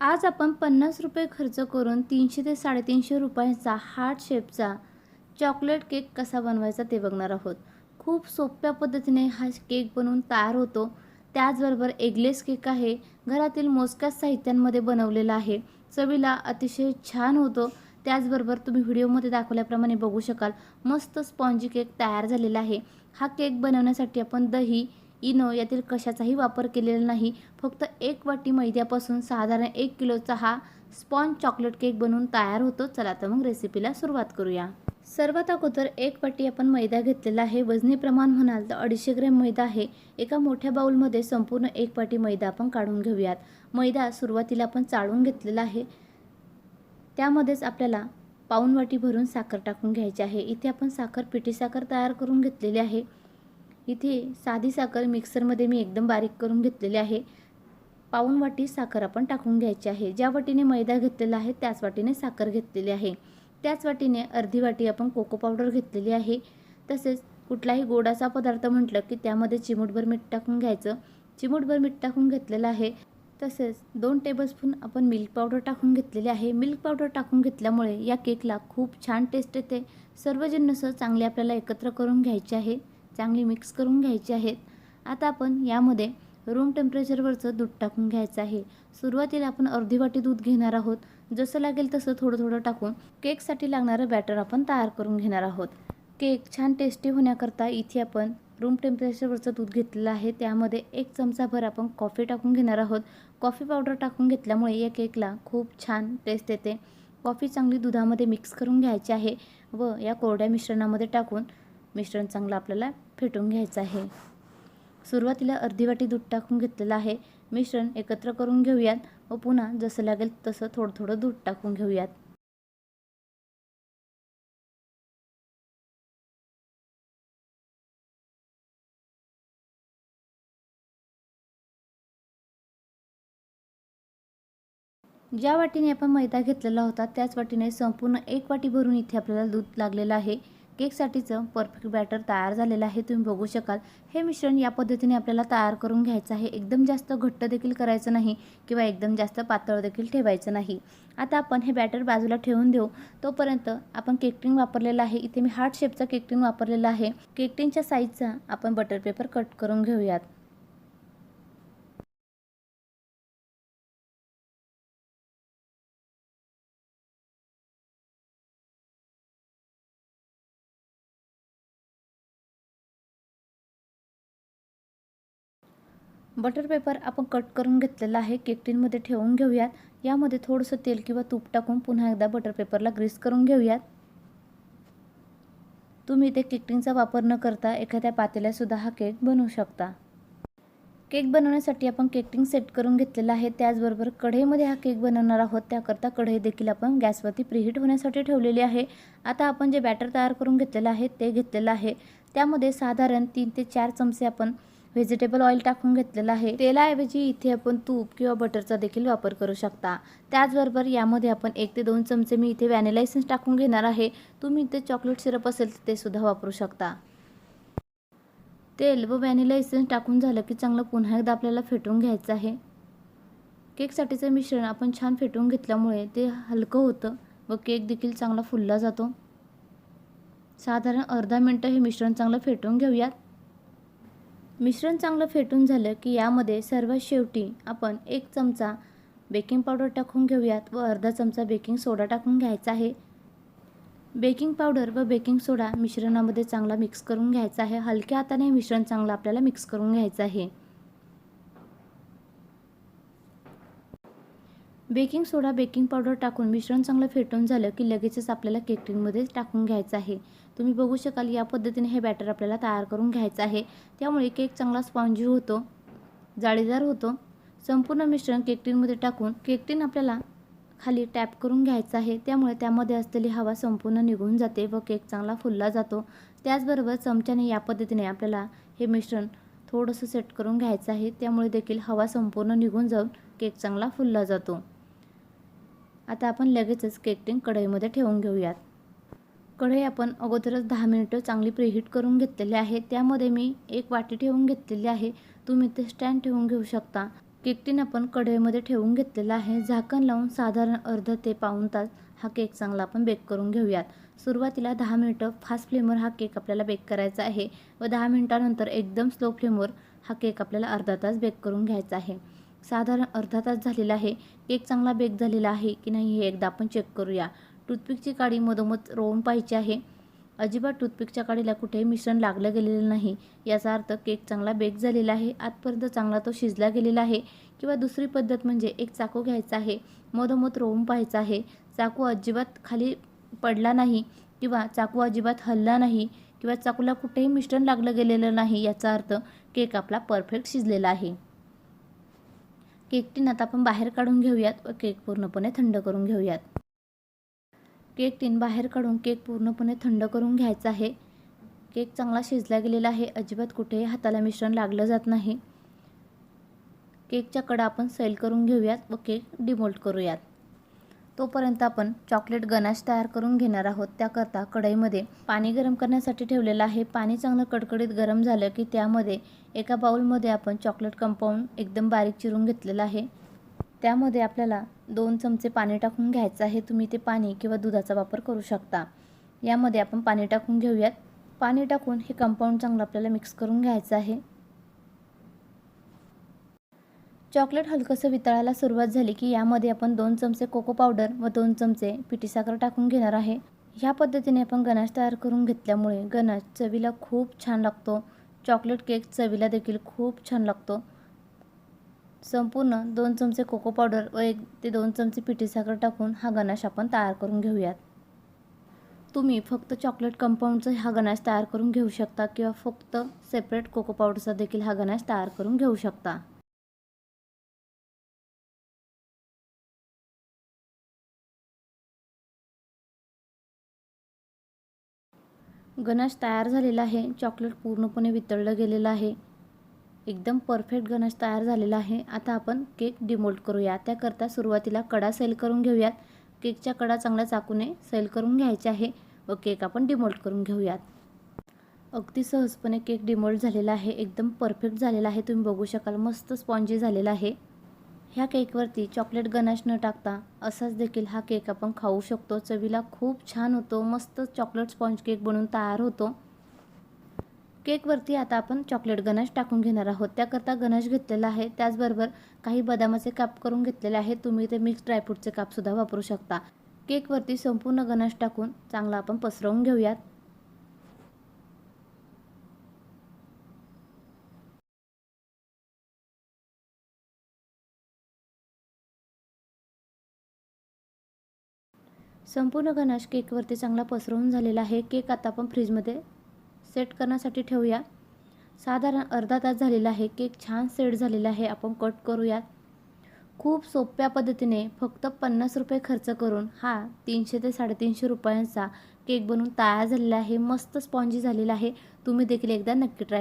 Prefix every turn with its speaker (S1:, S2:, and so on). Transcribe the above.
S1: आज आपण पन्नास रुपये खर्च करून तीनशे ते साडेतीनशे रुपयांचा हार्ट शेपचा चॉकलेट केक कसा बनवायचा ते बघणार आहोत. खूप सोप्या पद्धतीने हा केक बनवून तयार होतो. त्याचबरोबर एगलेस केक आहे. घरातील मोजक्याच साहित्यांमध्ये बनवलेला आहे. चवीला अतिशय छान होतो. त्याचबरोबर तुम्ही व्हिडिओमध्ये दाखवल्याप्रमाणे बघू शकाल. मस्त स्पॉन्जी केक तयार झालेला आहे. हा केक बनवण्यासाठी आपण दही इनो यातील कशाचाही वापर केलेला नाही. फक्त एक वाटी मैद्यापासून साधारण एक किलोचा हा स्पॉन्ज चॉकलेट केक बनवून तयार होतो. चला तर मग रेसिपीला सुरुवात करूया. सर्वात अगोदर एक वाटी आपण मैदा घेतलेला आहे. वजनी प्रमाण म्हणाल तर अडीचशे ग्रॅम मैदा आहे. एका मोठ्या बाऊलमध्ये संपूर्ण एक वाटी मैदा आपण काढून घेऊयात. मैदा सुरुवातीला आपण चाळून घेतलेला आहे. त्यामध्येच आपल्याला पाऊन वाटी भरून साखर टाकून घ्यायची आहे. इथे आपण साखर पिठी साखर तयार करून घेतलेली आहे. इथे साधी साखर मिक्सरमध्ये मी एकदम बारीक करून घेतलेली आहे. पाऊन वाटी साखर आपण टाकून घ्यायची आहे. ज्या वाटीने मैदा घेतलेला आहे त्याच वाटीने साखर घेतलेली आहे. त्याच वाटीने अर्धी वाटी आपण कोको पावडर घेतलेली आहे. तसेच कुठलाही गोडाचा पदार्थ म्हटलं की त्यामध्ये चिमूटभर मीठ टाकून घ्यायचं. चिमूटभर मीठ टाकून घेतलेलं आहे. तसेच दोन टेबलस्पून आपण मिल्क पावडर टाकून घेतलेली आहे. मिल्क पावडर टाकून घेतल्यामुळे या केकला खूप छान टेस्ट येते. सर्व जिन्नस चांगले आपल्याला एकत्र करून घ्यायचे आहे. चांगली मिक्स करून घ्यायची आहेत. आता आपण यामध्ये रूम टेम्परेचरवरचं दूध टाकून घ्यायचं आहे. सुरुवातीला आपण अर्धी वाटी दूध घेणार आहोत. जसं लागेल तसं थोडं थोडं टाकून केकसाठी लागणारं बॅटर आपण तयार करून घेणार आहोत. केक छान टेस्टी होण्याकरता इथे आपण रूम टेम्परेचरवरचं दूध घेतलेलं आहे. त्यामध्ये एक चमचाभर आपण कॉफी टाकून घेणार आहोत. कॉफी पावडर टाकून घेतल्यामुळे या केकला खूप छान टेस्ट येते. कॉफी चांगली दुधामध्ये मिक्स करून घ्यायची आहे व या कोरड्या मिश्रणामध्ये टाकून मिश्रण चांगलं आपल्याला फेटून घ्यायचं आहे. सुरुवातीला अर्धी वाटी दूध टाकून घेतलेलं आहे. मिश्रण एकत्र करून घेऊयात व पुन्हा जसं लागेल तसं थोडं थोडं दूध टाकून घेऊयात. ज्या वाटीने आपण मैदा घेतलेला होता त्याच वाटीने संपूर्ण एक वाटी भरून इथे आपल्याला दूध लागलेलं आहे. केकसाठीचं परफेक्ट बॅटर तयार झालेलं आहे तुम्ही बघू शकाल. हे मिश्रण या पद्धतीने आपल्याला तयार करून घ्यायचं आहे. एकदम जास्त घट्ट देखील करायचं नाही किंवा एकदम जास्त पातळ देखील ठेवायचं नाही. आता आपण हे बॅटर बाजूला ठेवून देऊ. तोपर्यंत आपण केकटिंग वापरलेला आहे. इथे मी हार्ट शेपचा केकटिंग वापरलेला आहे. केकटिंगच्या साईजचा आपण बटर पेपर कट करून घेऊयात. बटर पेपर आपण कट करून घेतलेला आहे. केक टीनमध्ये ठेवून घेऊयात. यामध्ये थोडंसं तेल किंवा तूप टाकून पुन्हा एकदा बटर पेपरला ग्रीस करून घेऊयात. तुम्ही इथे केकटिंगचा वापर न करता एखाद्या पातेल्यासुद्धा हा केक बनवू शकता. केक बनवण्यासाठी आपण केकटिंग सेट करून घेतलेला आहे. त्याचबरोबर कढईमध्ये हा केक बनवणार आहोत. त्याकरता कढई देखील आपण गॅसवरती प्रिहीट होण्यासाठी ठेवलेली आहे. आता आपण जे बॅटर तयार करून घेतलेलं आहे ते घेतलेलं आहे. त्यामध्ये साधारण तीन ते चार चमचे आपण व्हेजिटेबल ऑइल टाकून घेतलेलं आहे. तेलाऐवजी इथे आपण तूप किंवा बटरचा देखील वापर करू शकता. त्याचबरोबर यामध्ये आपण एक ते दोन चमचे मी इथे व्हॅनिलायसन्स टाकून घेणार आहे. तुम्ही इथे चॉकलेट सिरप असेल तर ते सुद्धा वापरू शकता. तेल व व्हॅनिला टाकून झालं की चांगलं पुन्हा एकदा आपल्याला फेटून घ्यायचं आहे. केकसाठीचं मिश्रण आपण छान फेटून घेतल्यामुळे ते हलकं होतं व केक देखील चांगला फुलला जातो. साधारण अर्धा मिनटं हे मिश्रण चांगलं फेटून घेऊयात. मिश्रण चांगलं फेटून झालं की यामध्ये सर्वात शेवटी आपण एक चमचा बेकिंग पावडर टाकून घेऊयात व अर्धा चमचा बेकिंग सोडा टाकून घ्यायचा आहे. बेकिंग पावडर व बेकिंग सोडा मिश्रणामध्ये चांगला मिक्स करून घ्यायचा आहे. हलक्या हाताने मिश्रण चांगलं आपल्याला मिक्स करून घ्यायचं आहे. बेकिंग सोडा बेकिंग पावडर टाकून मिश्रण चांगलं फेटून झालं की लगेचच आपल्याला केक टिनमध्ये टाकून घ्यायचं आहे. तुम्ही बघू शकाल या पद्धतीने हे बॅटर आपल्याला तयार करून घ्यायचं आहे. त्यामुळे केक चांगला स्पॉन्जी होतो जाळीदार होतो. संपूर्ण मिश्रण केकटीनमध्ये टाकून केकटीन आपल्याला खाली टॅप करून घ्यायचं आहे. त्यामुळे त्यामध्ये असलेली हवा संपूर्ण निघून जाते व केक चांगला फुलला जातो. त्याचबरोबर चमच्याने या पद्धतीने आपल्याला हे मिश्रण थोडंसं सेट करून घ्यायचं आहे. त्यामुळे देखील हवा संपूर्ण निघून जाऊन केक चांगला फुलला जातो. आता आपण लगेचच केक कढईमध्ये ठेवून घेऊयात. कढई आपण अगोदरच दहा मिनिटं चांगली प्रिहीट करून घेतलेली आहे. त्यामध्ये मी एक वाटी ठेवून घेतलेली आहे. तुम्ही ते स्टँड ठेवून घेऊ शकता. केकटीन आपण कढईमध्ये ठेवून घेतलेला आहे. झाकण लावून साधारण अर्धा ते पाऊण तास हा केक चांगला आपण बेक करून घेऊयात. सुरुवातीला दहा मिनटं फास्ट फ्लेमवर हा केक आपल्याला बेक करायचा आहे व दहा मिनटानंतर एकदम स्लो फ्लेमवर हा केक आपल्याला अर्धा तास बेक करून घ्यायचा आहे. साधारण अर्धा तास झालेला आहे. केक चांगला बेक झालेला आहे की नाही हे एकदा आपण चेक करूया. टूथपिकची काडी मधोमध रोवून पाहायची आहे. अजिबात टूथपिकच्या काडीला कुठेही मिश्रण लागलं गेलेलं नाही. याचा अर्थ केक चांगला बेक झालेला आहे. आतपर्यंत चांगला तो शिजला गेलेला आहे. किंवा दुसरी पद्धत म्हणजे एक चाकू घ्यायचा आहे. मधोमध रोवून पाहायचा आहे. चाकू अजिबात खाली पडला नाही किंवा चाकू अजिबात हलला नाही किंवा चाकूला कुठेही मिश्रण लागलं गेलेलं नाही याचा अर्थ केक आपला परफेक्ट शिजलेला आहे. केक टीन आता आपण बाहेर काढून घेऊयात व केक पूर्णपणे थंड करून घेऊयात. केक टीन बाहेर काढून केक पूर्णपणे थंड करून घ्यायचा आहे. केक चांगला शिजला गेलेला आहे. अजिबात कुठेही हाताला मिश्रण लागलं जात नाही. केकच्या कडा आपण सैल करून घेऊयात व केक डिमोल्ट करूयात. तोपर्यंत आपण चॉकलेट गनाश तयार करून घेणार आहोत. त्याकरता कढईमध्ये पाणी गरम करण्यासाठी ठेवलेलं आहे. पाणी चांगलं कडकडीत गरम झालं की त्यामध्ये एका बाउलमध्ये आपण चॉकलेट कंपाऊंड एकदम बारीक चिरून घेतलेलं आहे. त्यामध्ये आपल्याला दोन चमचे पाणी टाकून घ्यायचं आहे. तुम्ही ते पाणी किंवा दुधाचा वापर करू शकता. यामध्ये आपण पाणी टाकून घेऊयात. पाणी टाकून हे कंपाऊंड चांगलं आपल्याला मिक्स करून घ्यायचं आहे. चॉकलेट हलकंसं वितळायला सुरुवात झाली की यामध्ये आपण दोन चमचे कोको पावडर व दोन चमचे पिठी साखर टाकून घेणार आहे. ह्या पद्धतीने आपण गणाश तयार करून घेतल्यामुळे गणाश चवीला खूप छान लागतो. चॉकलेट केक चवीला देखील खूप छान लागतो. संपूर्ण दोन चमचे कोको पावडर व एक ते दोन चमचे पिठी साखर टाकून हा गणाश आपण तयार करून घेऊयात. तुम्ही फक्त चॉकलेट कंपाऊंडचा हा गणाश तयार करून घेऊ शकता किंवा फक्त सेपरेट कोको पावडरचा देखील हा गणाश तयार करून घेऊ शकता. गणाश तयार झालेला आहे. चॉकलेट पूर्णपणे वितळलं गेलेलं आहे. एकदम परफेक्ट गणेश तयार झालेला आहे. आता आपण केक डिमोल्ट करूया. त्याकरता सुरुवातीला कडा सेल करून घेऊयात. केकच्या कडा चांगल्या चाकूने सेल करून घ्यायचे आहे व केक आपण डिमोल्ट करून घेऊयात. अगदी सहजपणे केक डिमोल्ट झालेला आहे. एकदम परफेक्ट झालेला आहे. तुम्ही बघू शकाल मस्त स्पॉन्जी झालेला आहे. ह्या केकवरती चॉकलेट गनाश न टाकता असाच देखील हा केक आपण खाऊ शकतो. चवीला खूप छान होतो. मस्त चॉकलेट स्पॉन्ज केक बनून तयार होतो. केकवरती आता आपण चॉकलेट गनाश टाकून घेणार आहोत. त्याकरता गनाश घेतलेला आहे. त्याचबरोबर काही बदामाचे काप करून घेतलेले आहे तुम्ही ते मिक्स ड्रायफ्रूटचे कापसुद्धा वापरू शकता. केकवरती संपूर्ण गनाश टाकून चांगला आपण पसरवून घेऊयात. संपूर्ण गणेश केकवरती चांगला पसरवून झालेला आहे. केक आता आपण फ्रीजमध्ये सेट करण्यासाठी ठेवूया. साधारण अर्धा तास झालेला आहे. केक छान सेट झालेला आहे. आपण कट करूयात. खूप सोप्या पद्धतीने फक्त पन्नास रुपये खर्च करून हा तीनशे ते साडेतीनशे रुपयांचा केक बनवून तयार झालेला आहे. मस्त स्पॉन्जी झालेला आहे. तुम्ही देखील एकदा नक्की ट्राय